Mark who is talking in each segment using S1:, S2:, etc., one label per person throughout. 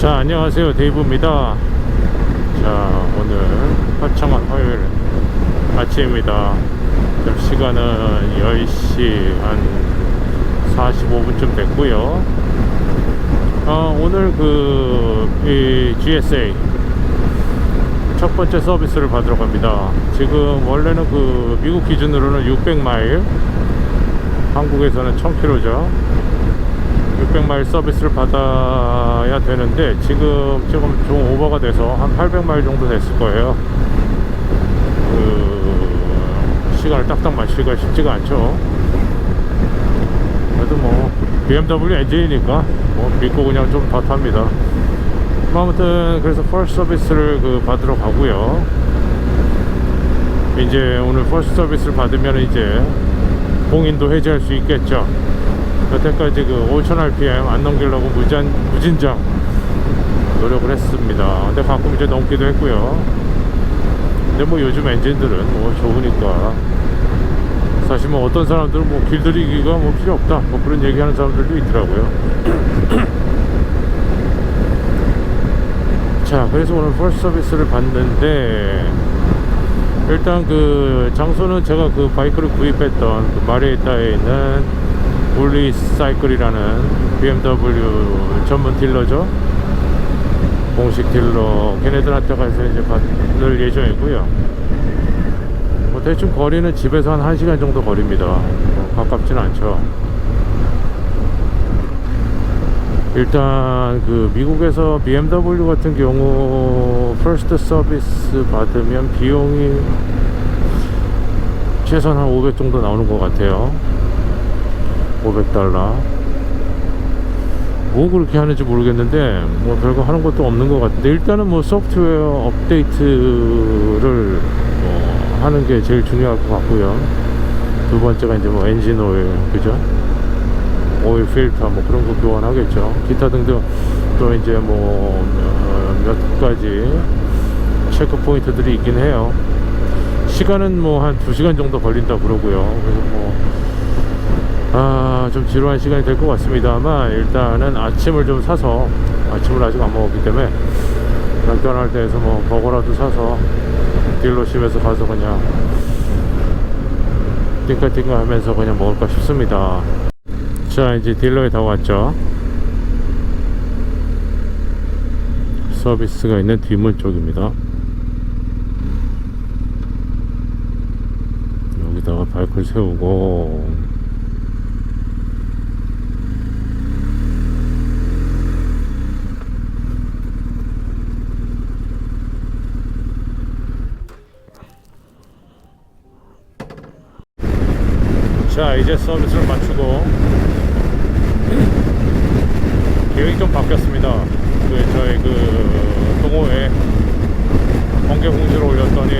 S1: 자 안녕하세요. 데이브입니다. 자 오늘 화창한 화요일 아침입니다. 지금 시간은 10시 한 45분쯤 됐고요. 어, 오늘 그이 GSA 첫 번째 서비스를 받으러 갑니다. 지금 원래는 그 미국 기준으로는 600마일 한국에서는 1000km죠 600마일 서비스를 받아야 되는데 지금 조금 좀 오버가 돼서 한 800마일 정도 됐을 거예요. 그 시간을 딱딱 맞추기가 쉽지가 않죠. 그래도 뭐 BMW 엔진이니까 뭐 믿고 그냥 좀더 탑니다. 뭐 아무튼 그래서 퍼스트 서비스를 그 받으러 가고요. 이제 오늘 퍼스트 서비스를 받으면 이제 봉인도 해제할 수 있겠죠. 여태까지 그 5000rpm 안 넘기려고 무진, 무진장 노력을 했습니다. 근데 가끔 이제 넘기도 했고요. 근데 뭐 요즘 엔진들은 뭐 좋으니까 사실 뭐 어떤 사람들은 뭐 길들이기가 뭐 필요 없다 뭐 그런 얘기하는 사람들도 있더라고요. 자, 그래서 오늘 퍼스트 서비스를 봤는데 일단 그 장소는 제가 그 바이크를 구입했던 그 마리에타에 있는 올리 사이클이라는 BMW 전문 딜러죠. 공식 딜러 걔네들한테 가서 이제 받을 예정이고요. 뭐 대충 거리는 집에서 한 1시간 정도 거리입니다. 뭐 가깝진 않죠. 일단 그 미국에서 BMW 같은 경우 퍼스트 서비스 받으면 비용이 최소한 한 500 정도 나오는 것 같아요. 500달러. 뭐 그렇게 하는지 모르겠는데 뭐 별거 하는 것도 없는 것 같은데 일단은 뭐 소프트웨어 업데이트를 뭐 하는 게 제일 중요할 것 같고요. 두 번째가 이제 뭐 엔진 오일 그죠? 오일 필터 뭐 그런 거 교환하겠죠. 기타 등등 또 이제 뭐 몇 가지 체크 포인트들이 있긴 해요. 시간은 뭐 한 2시간 정도 걸린다 그러고요. 그래서 뭐 아, 좀 지루한 시간이 될 것 같습니다만 일단은 아침을 좀 사서 아침을 아직 안 먹었기 때문에 맥도날드 에서 뭐 버거라도 사서 딜러십에서 가서 그냥 띵까띵까 하면서 그냥 먹을까 싶습니다. 자, 이제 딜러에 다 왔죠. 서비스가 있는 뒷문 쪽입니다. 여기다가 바이크를 세우고 자 이제 서비스를 마치고 계획이 좀 바뀌었습니다. 그 저희 그 동호회 번개 공지를 올렸더니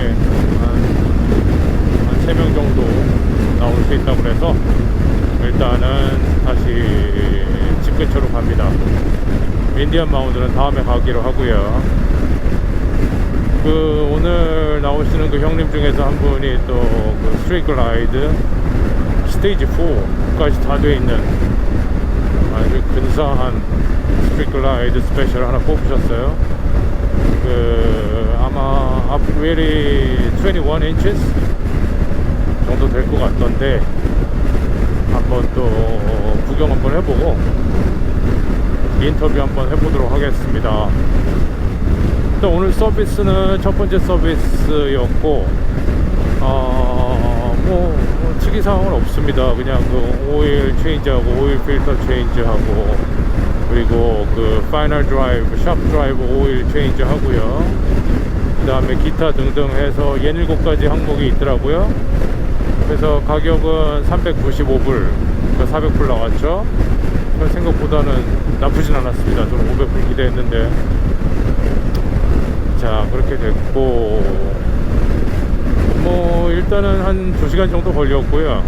S1: 한 3명 정도 나올 수 있다고 그래서 일단은 다시 집 근처로 갑니다. 인디언 마운드는 다음에 가기로 하고요. 그 오늘 나오시는 그 형님 중에서 한 분이 또 그 스트레이트 라이드 스테이지 4까지 다돼 있는 아주 근사한 스트리트 라이드 스페셜 하나 뽑으셨어요. 그 아마 앞휠이 21 inches 정도 될 것 같던데 한번 또 구경 한번 해보고 인터뷰 한번 해보도록 하겠습니다. 일단 오늘 서비스는 첫 번째 서비스였고 어, 뭐, 뭐 특이 사항은 없습니다. 그냥 그 오일 체인지하고 오일 필터 체인지하고 그리고 그 파이널 드라이브, 샵 드라이브 오일 체인지 하고요. 그 다음에 기타 등등 해서 17가지 항목이 있더라고요. 그래서 가격은 395불, 400불 나왔죠. 생각보다는 나쁘진 않았습니다. 저는 500불 기대했는데. 자, 그렇게 됐고, 뭐 일단은 한 2시간 정도 걸렸고요.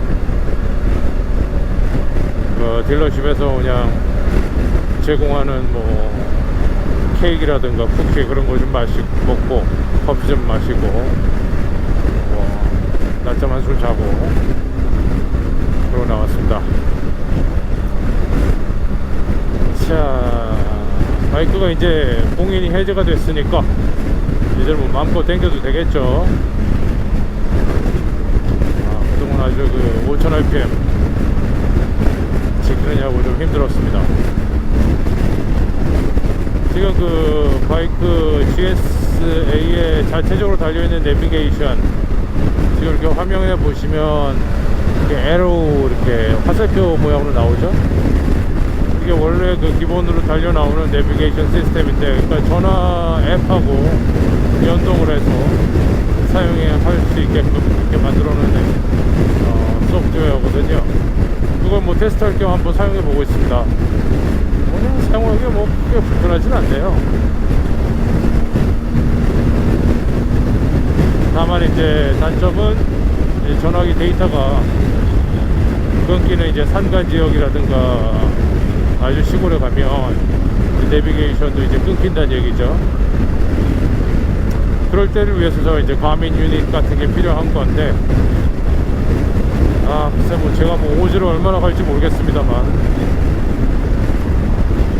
S1: 그 딜러십에서 그냥 제공하는 뭐 케이크라든가 쿠키 그런 거 좀 마시고 먹고 커피 좀 마시고 뭐 낮잠 한술 자고 그러고 나왔습니다. 자 바이크가 이제 공인이 해제가 됐으니까 이제 뭐 마음껏 당겨도 되겠죠 아, 아주 그 5000rpm 지키느냐고 좀 힘들었습니다. 지금 그 바이크 GSA에 자체적으로 달려있는 내비게이션 지금 이렇게 화면에 보시면 이렇게 에로 이렇게 화살표 모양으로 나오죠? 이게 원래 그 기본으로 달려 나오는 내비게이션 시스템인데 그러니까 전화 앱하고 연동을 해서 사용해 할수 있게끔 이렇게 만들어 놓은 어, 소프트웨어거든요. 그걸 뭐 테스트할 겸 한번 사용해 보고 있습니다. 그냥 사용하기 뭐 크게 불편하진 않네요. 다만 이제 단점은 이제 전화기 데이터가 끊기는 이제 산간 지역이라든가 아주 시골에 가면 내비게이션도 이제 끊긴다는 얘기죠. 그럴 때를 위해서 저 이제 과민 유닛 같은 게 필요한 건데 아 글쎄 뭐 제가 뭐 오지를 얼마나 갈지 모르겠습니다만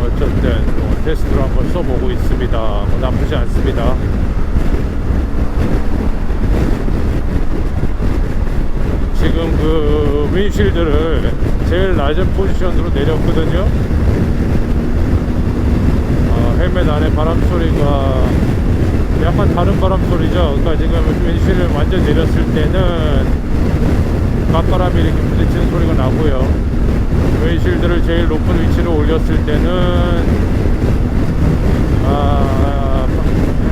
S1: 어쨌든 뭐 테스트로 한번 써보고 있습니다. 뭐 나쁘지 않습니다. 지금 그 윈실드를 제일 낮은 포지션으로 내렸거든요. 어, 헬멧 안에 바람 소리가 약간 다른 바람 소리죠. 그러니까 지금 윈실을 완전 내렸을 때는 맞바람이 이렇게 부딪히는 소리가 나고요. 윈실드를 제일 높은 위치로 올렸을 때는 아,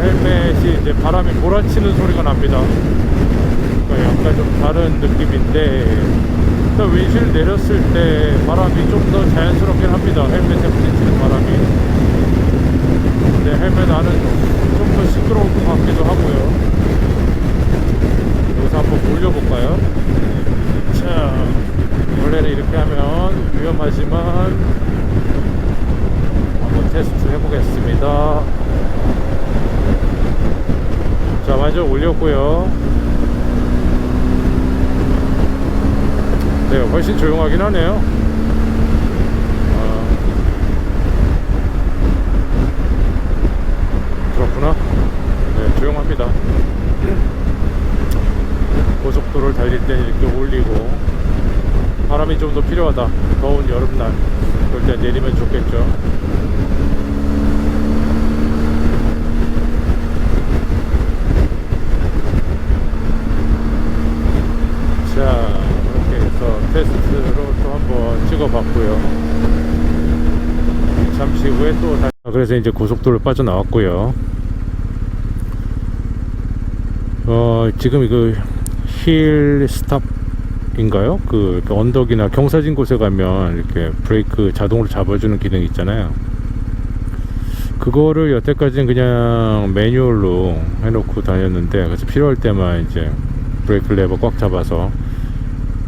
S1: 헬멧이 이제 바람이 몰아치는 소리가 납니다. 그러니까 약간 좀 다른 느낌인데 또 윈실 내렸을 때 바람이 좀 더 자연스럽긴 합니다 헬멧에 부딪히는 바람이 근데 헬멧 안은 좀더 시끄러울 것 같기도 하고요. 여기서 한번 올려볼까요? 자 원래는 이렇게 하면 위험하지만 한번 테스트 해보겠습니다. 자 완전 올렸고요. 네, 훨씬 조용하긴 하네요. 아, 그렇구나. 네, 조용합니다. 고속도로를 달릴 때 이렇게 올리고 바람이 좀 더 필요하다. 더운 여름날 그럴 때 내리면 좋겠죠. 자, 이렇게 해서 테스트로 또 한번 찍어봤고요. 잠시 후에 또 다시 그래서 이제 고속도로 빠져나왔고요. 어, 지금 이거 힐 스탑인가요? 그 언덕이나 경사진 곳에 가면 이렇게 브레이크 자동으로 잡아주는 기능이 있잖아요. 그거를 여태까지는 그냥 매뉴얼로 해놓고 다녔는데 그래서 필요할 때만 이제 브레이크 레버 꽉 잡아서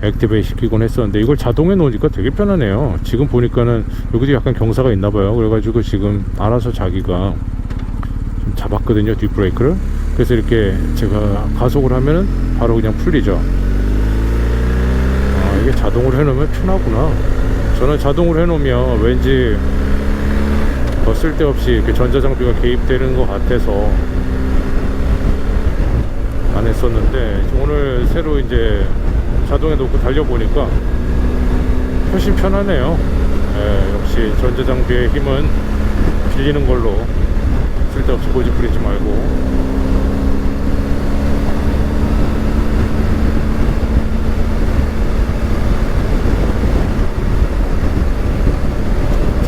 S1: 액티베이트 시키곤 했었는데 이걸 자동에 놓으니까 되게 편하네요 지금 보니까는 여기도 약간 경사가 있나 봐요 그래가지고 지금 알아서 자기가 좀 잡았거든요 뒷브레이크를 그래서 이렇게 제가 가속을 하면은 바로 그냥 풀리죠. 아 이게 자동으로 해놓으면 편하구나. 저는 자동으로 해놓으면 왠지 더 쓸데없이 이렇게 전자장비가 개입되는 것 같아서 안 했었는데 오늘 새로 이제 자동에 놓고 달려보니까 훨씬 편하네요. 예, 역시 전자장비의 힘은 빌리는 걸로 쓸데없이 고집 부리지 말고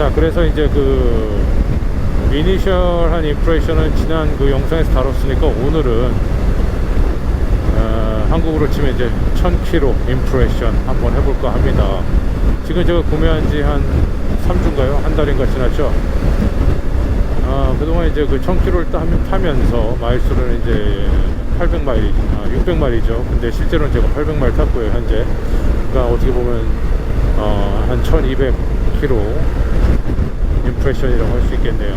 S1: 자 그래서 이제 그 이니셜한 인프레션은 지난 그 영상에서 다뤘으니까 오늘은 어, 한국으로 치면 이제 1000km 인프레션 한번 해볼까 합니다 지금 제가 구매한 지 한 3주인가요? 한 달인가 지났죠? 아, 그동안 이제 그 1000km를 타면서 마일수는 이제 800마일, 아, 600마일이죠. 근데 실제로는 제가 800마일 탔고요, 현재. 그러니까 어떻게 보면, 어, 한 1200km 인프레션이라고 할 수 있겠네요.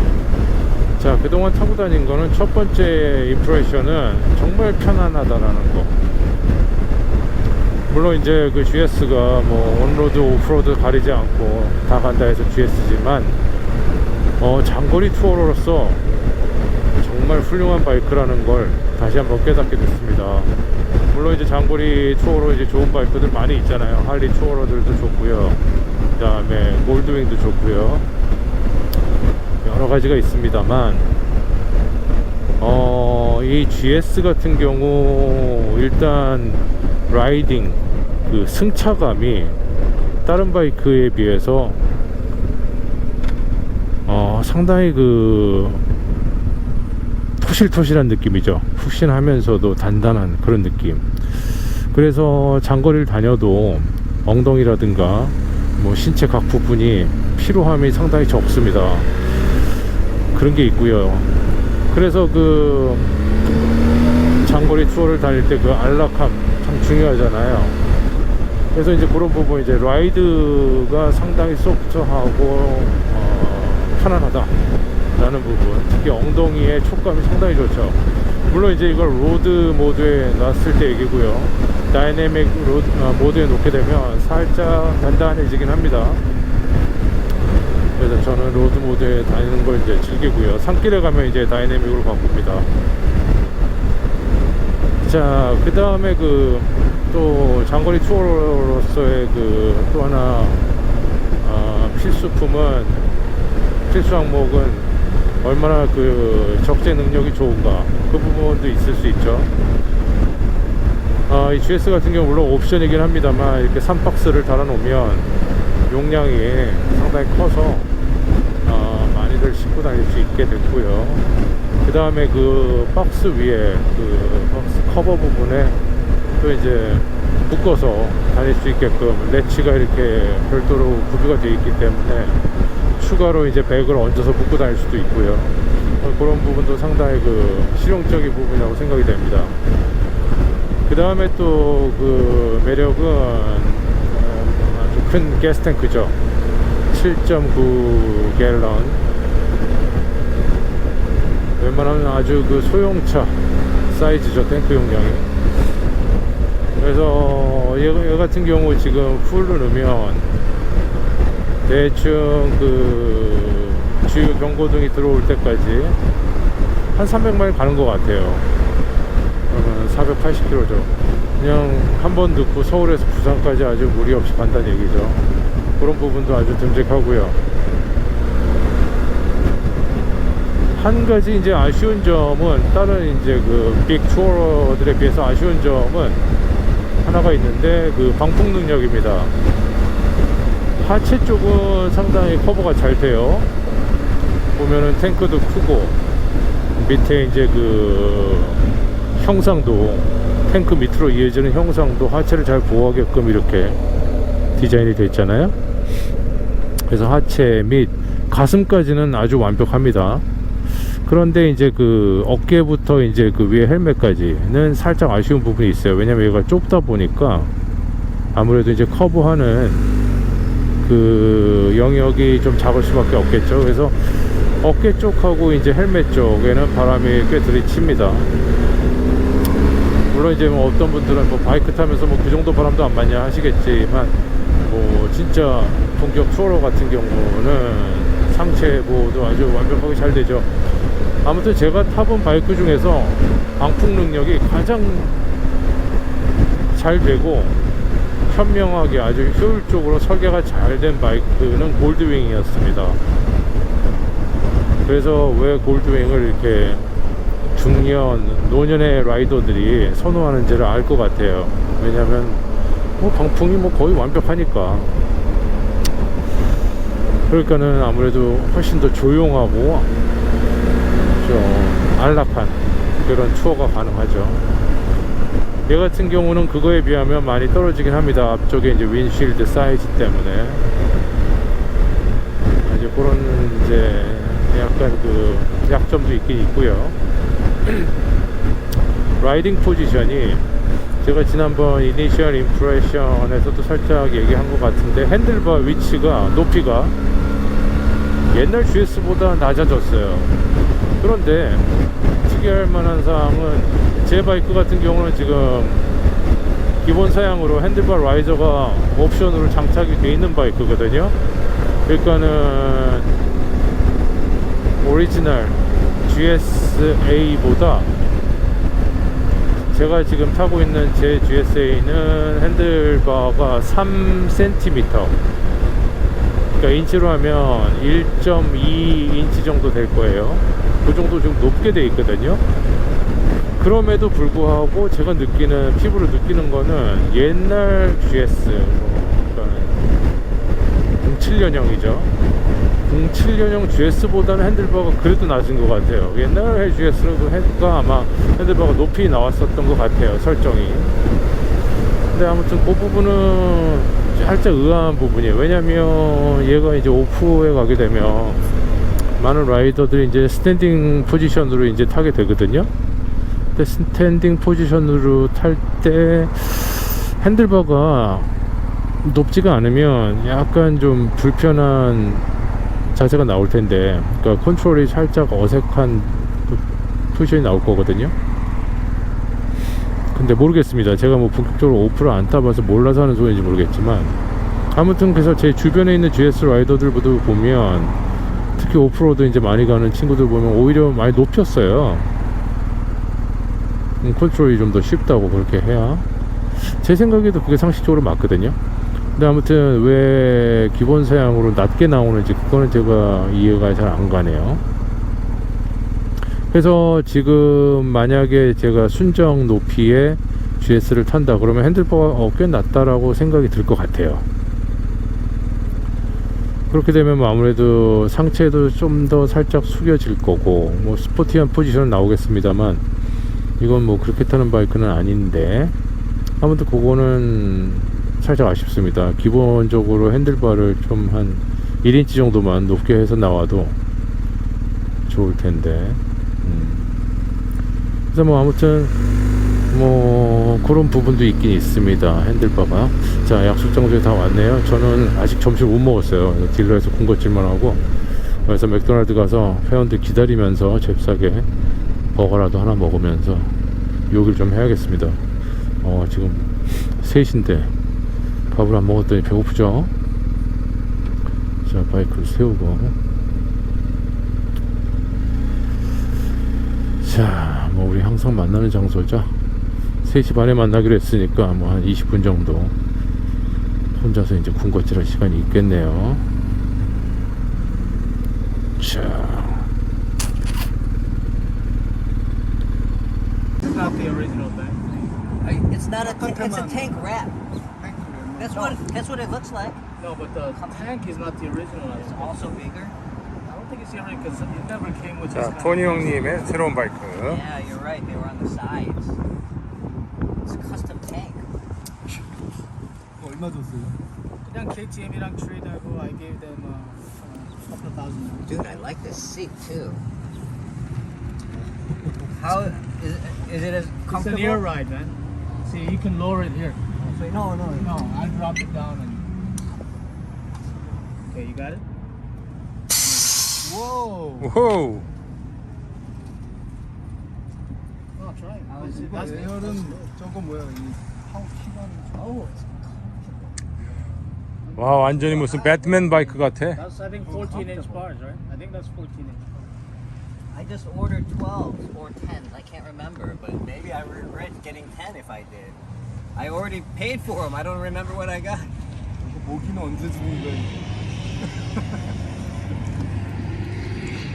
S1: 자, 그동안 타고 다닌 거는 첫 번째 인프레션은 정말 편안하다라는 거. 물론 이제 그 GS가 뭐 온로드, 오프로드 가리지 않고 다 간다 해서 GS지만 어, 장거리 투어로서 정말 훌륭한 바이크라는 걸 다시 한번 깨닫게 됐습니다. 물론 이제 장거리 투어로 이제 좋은 바이크들 많이 있잖아요. 할리 투어러들도 좋고요. 그 다음에 골드윙도 좋고요. 여러 가지가 있습니다만, 어, 이 GS 같은 경우 일단 라이딩 그 승차감이 다른 바이크에 비해서 어, 상당히 그 토실토실한 느낌이죠. 푹신하면서도 단단한 그런 느낌. 그래서 장거리를 다녀도 엉덩이라든가 뭐 신체 각 부분이 피로함이 상당히 적습니다. 그런 게 있고요. 그래서 그 장거리 투어를 다닐 때 그 안락함 참 중요하잖아요. 그래서 이제 그런 부분 이제 라이드가 상당히 소프트하고 어, 편안하다라는 부분 특히 엉덩이의 촉감이 상당히 좋죠 물론 이제 이걸 로드 모드에 놨을 때 얘기고요 다이내믹 어, 모드에 놓게 되면 살짝 단단해지긴 합니다 그래서 저는 로드 모드에 다니는 걸 이제 즐기고요 산길에 가면 이제 다이내믹으로 바꿉니다 자, 그 다음에 그, 또, 장거리 투어로서의 그, 또 하나, 어, 필수품은, 필수 항목은, 얼마나 그, 적재 능력이 좋은가. 그 부분도 있을 수 있죠. 아, 이 GS 같은 경우, 물론 옵션이긴 합니다만, 이렇게 3박스를 달아놓으면, 용량이 상당히 커서, 어, 많이들 싣고 다닐 수 있게 됐고요. 그 다음에 그 박스 위에 그 박스 커버 부분에 또 이제 묶어서 다닐 수 있게끔 레치가 이렇게 별도로 구비가 되어 있기 때문에 추가로 이제 백을 얹어서 묶고 다닐 수도 있고요. 어, 그런 부분도 상당히 그 실용적인 부분이라고 생각이 됩니다. 그 다음에 또 그 매력은 어, 아주 큰 가스탱크죠. 7.9 갤런. 웬만하면 아주 그 소형차 사이즈죠 탱크 용량이. 그래서 얘, 얘 같은 경우 지금 풀로 넣으면 대충 그 주요 경고등이 들어올 때까지 한 300마일 가는 것 같아요 480km죠 그냥 한번 넣고 서울에서 부산까지 아주 무리 없이 간다는 얘기죠 그런 부분도 아주 듬직하고요 한 가지 이제 아쉬운 점은 다른 이제 그빅 투어들에 비해서 아쉬운 점은 하나가 있는데 그 방풍 능력입니다. 하체 쪽은 상당히 커버가 잘 돼요. 보면은 탱크도 크고 밑에 이제 그 형상도 탱크 밑으로 이어지는 형상도 하체를 잘 보호하게끔 이렇게 디자인이 되어 있잖아요. 그래서 하체 및 가슴까지는 아주 완벽합니다. 그런데 이제 그 어깨부터 이제 그 위에 헬멧까지는 살짝 아쉬운 부분이 있어요. 왜냐면 얘가 좁다 보니까 아무래도 이제 커브하는 그 영역이 좀 작을 수밖에 없겠죠. 그래서 어깨 쪽하고 이제 헬멧 쪽에는 바람이 꽤 들이칩니다. 물론 이제 뭐 어떤 분들은 뭐 바이크 타면서 뭐 그 정도 바람도 안 맞냐 하시겠지만 뭐 진짜 본격 투어러 같은 경우는 상체 보호도 아주 완벽하게 잘 되죠. 아무튼 제가 타본 바이크 중에서 방풍 능력이 가장 잘 되고 현명하게 아주 효율적으로 설계가 잘 된 바이크는 골드윙이었습니다. 그래서 왜 골드윙을 이렇게 중년, 노년의 라이더들이 선호하는지를 알 것 같아요. 왜냐면, 뭐, 방풍이 뭐 거의 완벽하니까. 그러니까는 아무래도 훨씬 더 조용하고, 좀 안락한 그런 투어가 가능하죠. 얘 같은 경우는 그거에 비하면 많이 떨어지긴 합니다. 앞쪽에 이제 윈실드 사이즈 때문에. 이제 그런 이제 약간 그 약점도 있긴 있고요. 라이딩 포지션이 제가 지난번 이니셜 임프레션에서도 살짝 얘기한 것 같은데 핸들바 위치가 높이가 옛날 GS보다 낮아졌어요. 그런데 특이할 만한 사항은 제 바이크 같은 경우는 지금 기본 사양으로 핸들바 라이저가 옵션으로 장착이 돼 있는 바이크거든요. 그러니까는 오리지널 GSA보다 제가 지금 타고 있는 제 GSA는 핸들바가 3cm 그러니까 인치로 하면 1.2인치 정도 될 거예요. 그 정도 좀 높게 돼 있거든요. 그럼에도 불구하고 제가 느끼는 피부로 느끼는 거는 옛날 GS 뭐 그러니까 07년형이죠 07년형 GS보다는 핸들바가 그래도 낮은 것 같아요. 옛날 GS는 핸드가 아마 핸들바가 높이 나왔었던 것 같아요. 설정이. 근데 아무튼 그 부분은 살짝 의아한 부분이에요. 왜냐면 얘가 이제 오프에 가게 되면 많은 라이더들이 이제 스탠딩 포지션으로 이제 타게 되거든요. 근데 스탠딩 포지션으로 탈 때 핸들바가 높지가 않으면 약간 좀 불편한 자세가 나올 텐데 그러니까 컨트롤이 살짝 어색한 그 포지션이 나올 거거든요. 근데 모르겠습니다. 제가 뭐 본격적으로 오프를 안 타봐서 몰라서 하는 소리인지 모르겠지만 아무튼 그래서 제 주변에 있는 GS 라이더들보다 보면 특히 오프로드 이제 많이 가는 친구들 보면 오히려 많이 높였어요. 음, 컨트롤이 좀 더 쉽다고 그렇게 해야. 제 생각에도 그게 상식적으로 맞거든요 근데 아무튼 왜 기본 사양으로 낮게 나오는지 그거는 제가 이해가 잘 안 가네요. 그래서 지금 만약에 제가 순정 높이의 GS를 탄다 그러면 핸들바가 어, 꽤 낮다라고 생각이 들 것 같아요. 그렇게 되면 뭐 아무래도 상체도 좀 더 살짝 숙여질 거고 뭐 스포티한 포지션은 나오겠습니다만 이건 뭐 그렇게 타는 바이크는 아닌데 아무튼 그거는 살짝 아쉽습니다. 기본적으로 핸들바를 좀 한 1인치 정도만 높게 해서 나와도 좋을 텐데. 음. 그래서 뭐 아무튼 뭐 그런 부분도 있긴 있습니다. 핸들바가. 자, 약속 장소에 다 왔네요. 저는 아직 점심 못 먹었어요. 딜러에서 군것질만 하고. 그래서 맥도날드 가서 회원들 기다리면서 잽싸게 버거라도 하나 먹으면서 욕을 좀 해야겠습니다. 어, 지금 3시인데 밥을 안 먹었더니 배고프죠? 자, 바이크를 세우고. 자, 뭐, 우리 항상 만나는 장소죠. 3시 반에 만나기로 했으니까, 뭐, 한 20분 정도. 혼자서 이제 군것질 할 시간이 있겠네요. 자,
S2: It's not the original thing.
S3: I- It's not a tank. It's a tank wrap. That's what that's what it looks like.
S2: No, but the tank is not the original.
S3: It's also bigger.
S2: I don't think it's the original because it never came with this.
S1: 자,
S2: kind
S1: 토니
S2: of-
S1: 형님의 새로운 바이크.
S3: Yeah, you're right. They were on the sides. It's a custom tank.
S4: 얼마 줬어요?
S2: 그냥 KTM이랑 트레이드하고 I gave them uh, a couple of thousand. dollars.
S3: Dude, I like this seat too. How is is it as
S2: It's an
S3: comfortable?
S2: air ride, man. See, you can lower it here.
S3: No, no.
S2: No, I'll drop it down and. Okay, you got it.
S4: 와.
S1: 오호!
S2: Oh, try it.
S3: How is it?
S2: That's
S4: 에어는 저거 뭐야? 이 파워 키가는
S2: Oh,
S1: 와, 완전히 무슨 배트맨 바이크 같아.
S2: that's I think 14 inch bars, right? I think that's 14 inch.
S3: I just ordered 12s or 10s. I can't remember, but maybe I regret getting 10 if I did. I already paid for them. I don't remember what I got.
S4: 모기는 언제 주는 거야?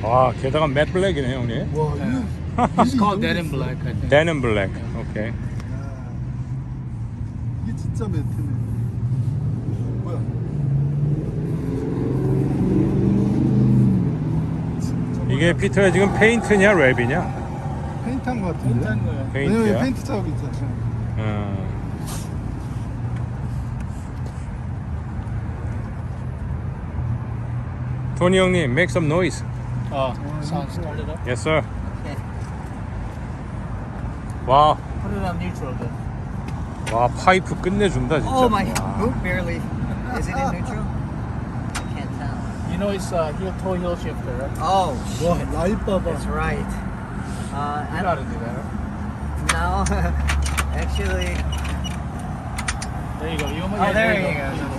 S1: 와, 게다가 맷 블랙이네, 형님.
S4: 와, 이거
S2: It's called Dead in Black, I think.
S1: 데는 블랙. 오케이.
S4: 야, 이게 진짜 매트네. 뭐야?
S1: 이게 피터야 지금 페인트냐 랩이냐?
S4: 페인트한 거 같은데?
S2: 괜찮은 거예요.
S4: 왜냐면
S1: 페인트야?
S4: 페인트 자국 있잖아.
S1: 음. 토니 형님, make some noise.
S2: Oh, sounds it up.
S1: Yes, sir.
S3: Okay.
S1: 와,
S2: Put it on neutral then.
S1: 와 파이프 끝내준다 진짜.
S3: Oh my boot barely. Is it in neutral? I can't tell.
S2: You know it's uh, heel toe heel shifter, right?
S3: Oh,
S4: 와, 라이 봐봐.
S3: that's right. Uh,
S2: You
S3: I
S2: gotta
S3: don't
S2: do that, right?
S3: know. Actually,
S2: There you go. You almost
S3: oh, there you
S2: go.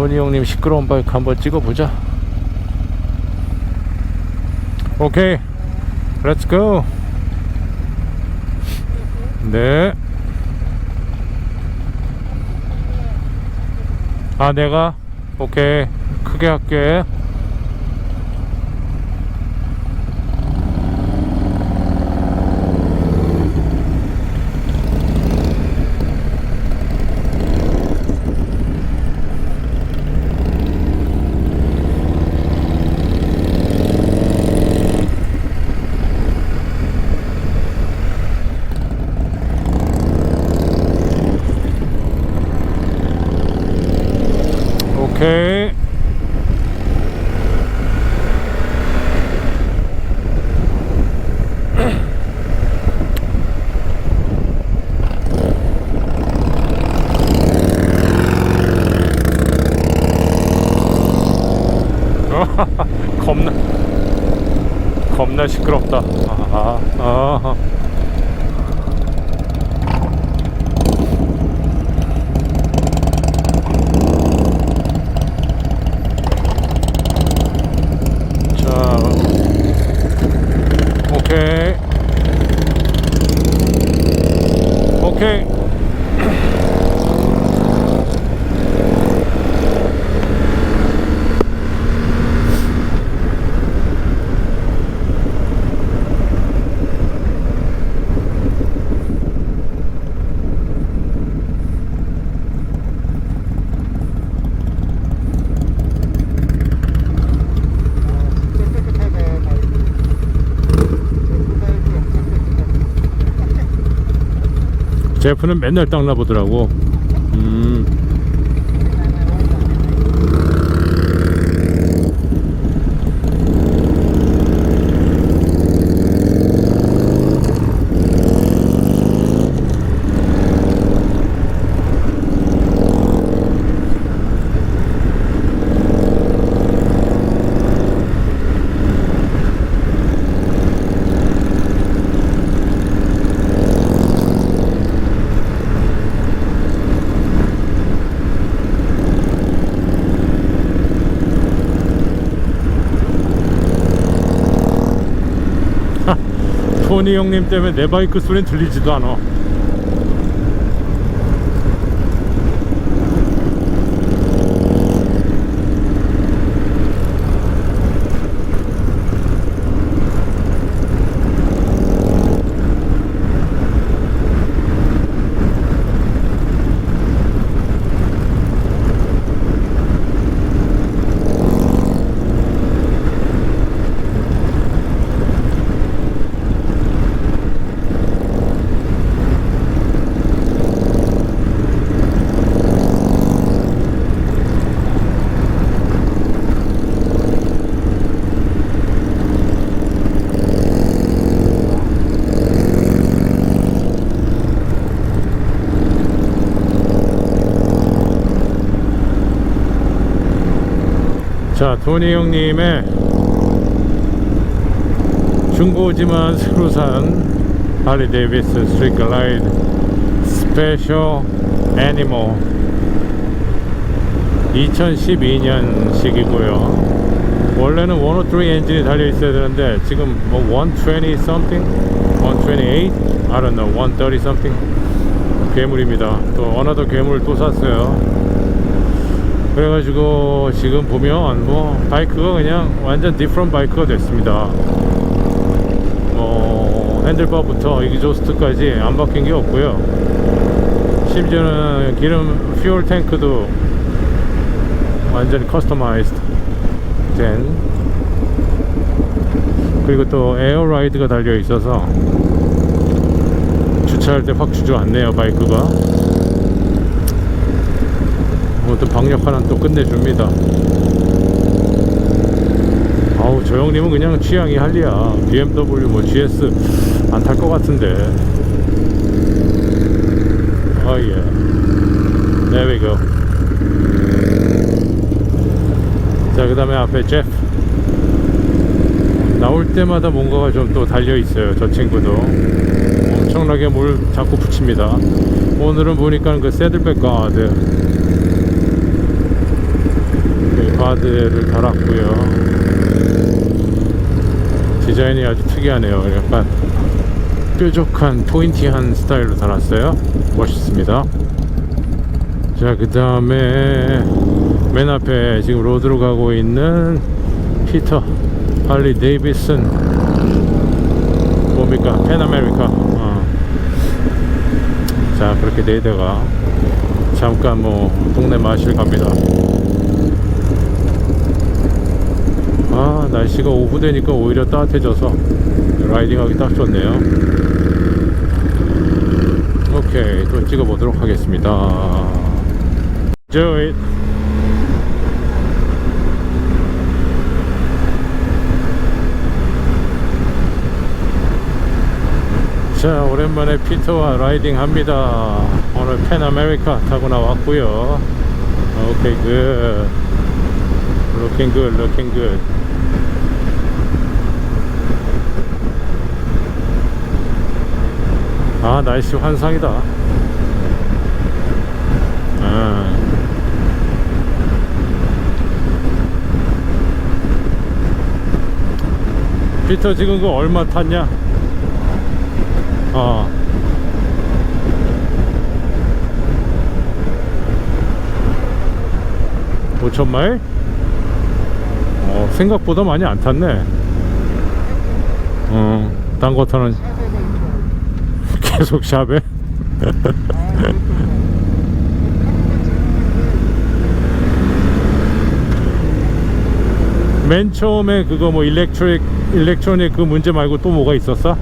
S1: 토니 형님 시끄러운 바이크 한번 찍어보자. 오케이, 렛츠 고. 네. 아, 내가 오케이 크게 할게. 오케이. 겁나 겁나 시끄럽다. 아, 아. 자, 오케이. 오케이. 제프는 맨날 닦나 보더라고. 음. 토니 형님 때문에 내 바이크 소리는 들리지도 않아. 자, 토니 형님의 중고지만 새로 산 할리 데이비스 스트리트 글라이드 스페셜 애니멀 2012년식이고요. 원래는 103 엔진이 달려 있어야 되는데 지금 뭐 120 something, 128, I don't know, 130 something 괴물입니다. 또 어나더 괴물을 또 샀어요. 그래가지고 지금 보면 뭐 바이크가 그냥 완전 디프런 바이크가 됐습니다. 뭐 핸들바부터 이그조스트까지 안 바뀐 게 없고요. 심지어는 기름 퓨얼 탱크도 완전 커스터마이즈드 된 그리고 또 에어라이드가 달려 있어서 주차할 때 확 주저앉네요 바이크가 뭐또 박력 하나 또 끝내줍니다. 아우 저 형님은 그냥 취향이 할리야. BMW 뭐 GS 안 탈 것 같은데. 어 예. There we go. 자 그 다음에 앞에 제프. 나올 때마다 뭔가가 좀 또 달려 있어요. 저 친구도 엄청나게 뭘 자꾸 붙입니다. 오늘은 보니까 그 새들백 가드 바드를 달았고요. 디자인이 아주 특이하네요. 약간 뾰족한 포인티한 스타일로 달았어요. 멋있습니다. 자 그 다음에 맨 앞에 지금 로드로 가고 있는 피터 할리 데이비슨. 뭡니까? 펜아메리카. 어. 자 그렇게 내다가 잠깐 뭐 동네 마실 갑니다 아 날씨가 오후 되니까 오히려 따뜻해져서 라이딩하기 딱 좋네요. 오케이 또 찍어보도록 하겠습니다. Do it. 자 오랜만에 피터와 라이딩 합니다. 오늘 펜아메리카 타고 나왔고요. 오케이 굿 looking good looking good 아 날씨 환상이다 아. 피터 지금 그 얼마 탔냐 어. 오천 마일? 어, 생각보다 많이 안 탔네. 어, 딴거 타는 계속 샵에. 맨 처음에 그거 뭐 일렉트릭 일렉트로닉 그 문제 말고 또 뭐가 있었어?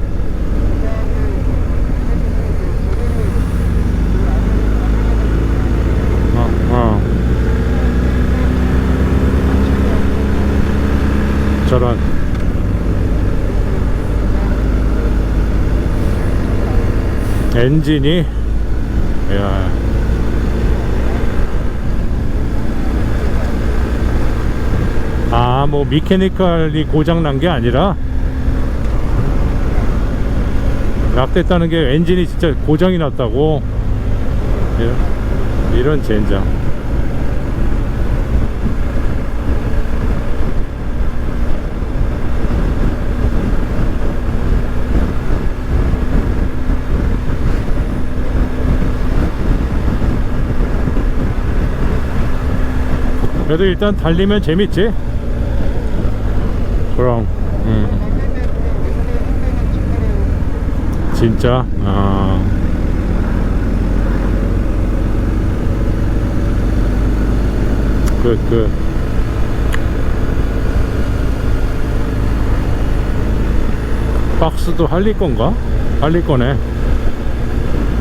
S1: 어, 어. 저런. 엔진이, 야. 아, 뭐, 미케니컬이 고장 난 게 아니라, 낙됐다는 게 엔진이 진짜 고장이 났다고? 이런, 이런 젠장. 그래도 일단 달리면 재밌지? 그럼, 음. 진짜? 아. 그, 그. 박스도 할릴 건가? 할릴 거네.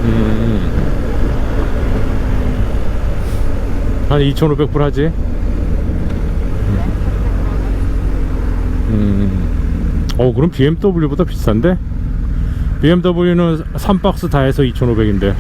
S1: 음. 한 2,500불 하지? 어, 그럼 BMW보다 비싼데? BMW는 3박스 다 해서 2,500인데.